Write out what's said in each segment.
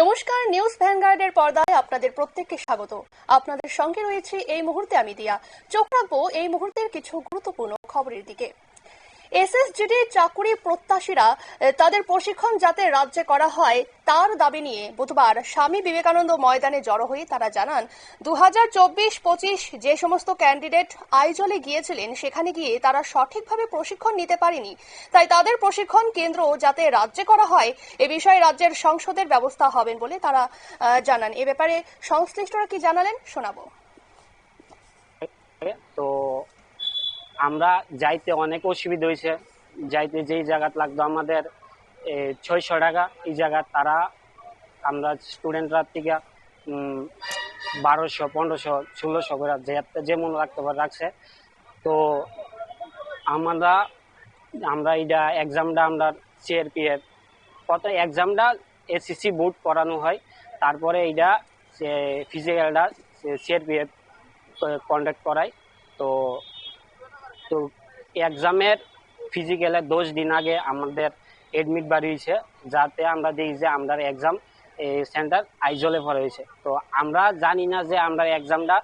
নমস্কার, নিউজ ভ্যানগার্ডের পর্দায় আপনাদের প্রত্যেককে স্বাগত। আপনাদের সঙ্গে রয়েছে এই মুহূর্তে আমি দিয়া। চোখ রাখব এই মুহূর্তের কিছু গুরুত্বপূর্ণ খবরের দিকে। এসএসজিডি চাকুরি প্রত্যাশীরা তাদের প্রশিক্ষণ যাতে রাজ্যে করা হয়, তার দাবি নিয়ে বুধবার স্বামী বিবেকানন্দ ময়দানে জড়ো হয়ে তারা জানান দু হাজার যে সমস্ত ক্যান্ডিডেট আইজলে গিয়েছিলেন, সেখানে গিয়ে তারা সঠিকভাবে প্রশিক্ষণ নিতে পারেনি। তাই তাদের প্রশিক্ষণ কেন্দ্র যাতে রাজ্যে করা হয়, এ বিষয়ে রাজ্যের সংসদের ব্যবস্থা হবেন বলে তারা জানান। এ ব্যাপারে সংশ্লিষ্টরা কি জানালেন, শোনাবো তো আমরা যাইতে অনেক অসুবিধা হয়েছে। যাইতে যেই জায়গা লাগতো আমাদের ছয়শো টাকা, এই জায়গা তারা, আমরা স্টুডেন্টরা থেকে বারোশো, পনেরোশো, ষোলোশো করে যে- যেমন রাখতে পারে রাখছে। তো আমরা আমরা এইটা এক্সামটা আমরা সিআরপিএফ কত এক্সামটা এসএসসি বোর্ড করানো হয়। তারপরে এইটা ফিজিক্যালটা সিআরপিএফ কন্ডাক্ট করায়। তো তো এক্সামের ফিজিক্যালের দশ দিন আগে আমাদের এডমিট বাড়িয়েছে যাতে আমরা দেখি যে আমরা এক্সাম সেন্টার আইজলে পড়ে হয়েছে। তো আমরা জানি না যে আমরা এক্সামটা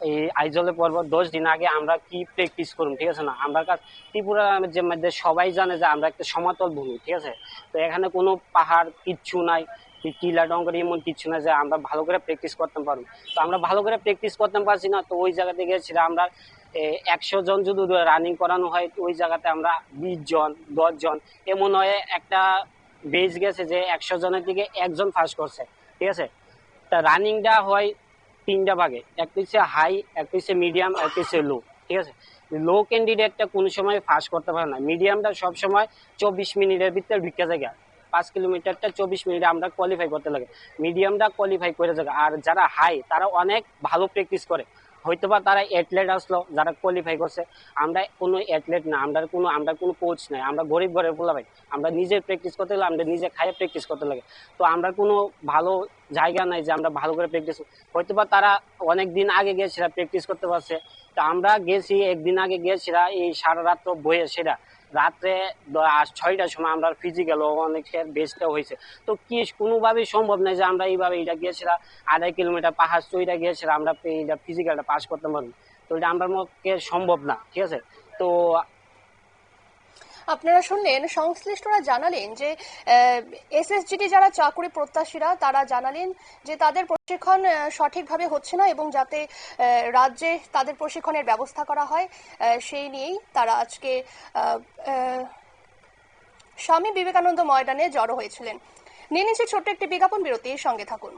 এই আইজলে পড়ব দশ দিন আগে আমরা কি প্র্যাকটিস করুন ঠিক আছে না? আমরা কাছে ত্রিপুরা যে মধ্যে সবাই জানে যে আমরা একটা সমতল ভূমি, ঠিক আছে? তো এখানে কোনো পাহাড়, কিচ্ছু নাই। কি টিলা ডঙ্গর এমন কিচ্ছু না যে আমরা ভালো করে প্র্যাকটিস করতে পারব। তো আমরা ভালো করে প্র্যাকটিস করতে পারছি না, তো ওই জায়গাতে গেছিলাম আমরা একশো জন যদি রানিং করানো হয় ওই জায়গাতে আমরা বিশ জন, দশ জন, এমন হয়ে একটা বেজ গেছে যে একশো জনের দিকে একজন ফার্স্ট করছে, ঠিক আছে? তা রানিংটা হয় তিনটা ভাগে একটা হচ্ছে হাই একটা হচ্ছে মিডিয়াম একটা হচ্ছে লো ঠিক আছে? লো ক্যান্ডিডেটটা কোনো সময় ফার্স্ট করতে পারে না মিডিয়ামটা সব সময় চব্বিশ মিনিটের ভিতরে ঢুকে যায় পাঁচ কিলোমিটারটা চব্বিশ মিনিটে আমরা কোয়ালিফাই করতে লাগে। মিডিয়ামটা কোয়ালিফাই করে যায় আর যারা হাই তারা অনেক ভালো প্র্যাকটিস করে। হয়তো বা তারা অ্যাথলেট আসলো, যারা কোয়ালিফাই করছে। আমরা কোনো অ্যাথলেট না, আমরা কোনো আমরা কোনো কোচ নাই, আমরা গরিব ঘরের বলা ভাই। আমরা নিজে প্র্যাকটিস করতে গেলে আমরা নিজে খাইয়ে প্র্যাকটিস করতে লাগে। তো আমরা কোনো ভালো জায়গা নাই যে আমরা ভালো করে প্র্যাকটিস হয়তো বা তারা অনেক দিন আগে গিয়েছিলাম প্র্যাকটিস করতে পারছে। তো আমরা গেছি, একদিন আগে গিয়ে গিয়েছিলাম এই সারা রাত বইয়ে সেটা রাত্রে ছয়টার সময় আমরা ফিজিক্যাল অনেকের বেস্টটা হয়েছে। তো কি কোনোভাবেই সম্ভব নয় যে আমরা এইভাবে এটা গিয়েছিলাম আড়াই কিলোমিটার পাহাড় চইটা গিয়েছিলাম আমরা এইটা ফিজিক্যালটা পাস করতে পারব তো এটা আমার পক্ষে সম্ভব না, ঠিক আছে? তো আপনারা শুনলেন, সংশ্লিষ্টরা জানালেন যে এসএসজিডি যারা চাকরি প্রত্যাশীরা, তারা জানালেন যে তাদের প্রশিক্ষণ সঠিকভাবে হচ্ছে না এবং যাতে রাজ্যে তাদের প্রশিক্ষণের ব্যবস্থা করা হয় সেই নিয়েই তারা আজকে স্বামী বিবেকানন্দ ময়দানে জড়ো হয়েছিলেন। নিয়ে নিচ্ছে ছোট্ট একটি বিজ্ঞাপন, বিরতির সঙ্গে থাকুন।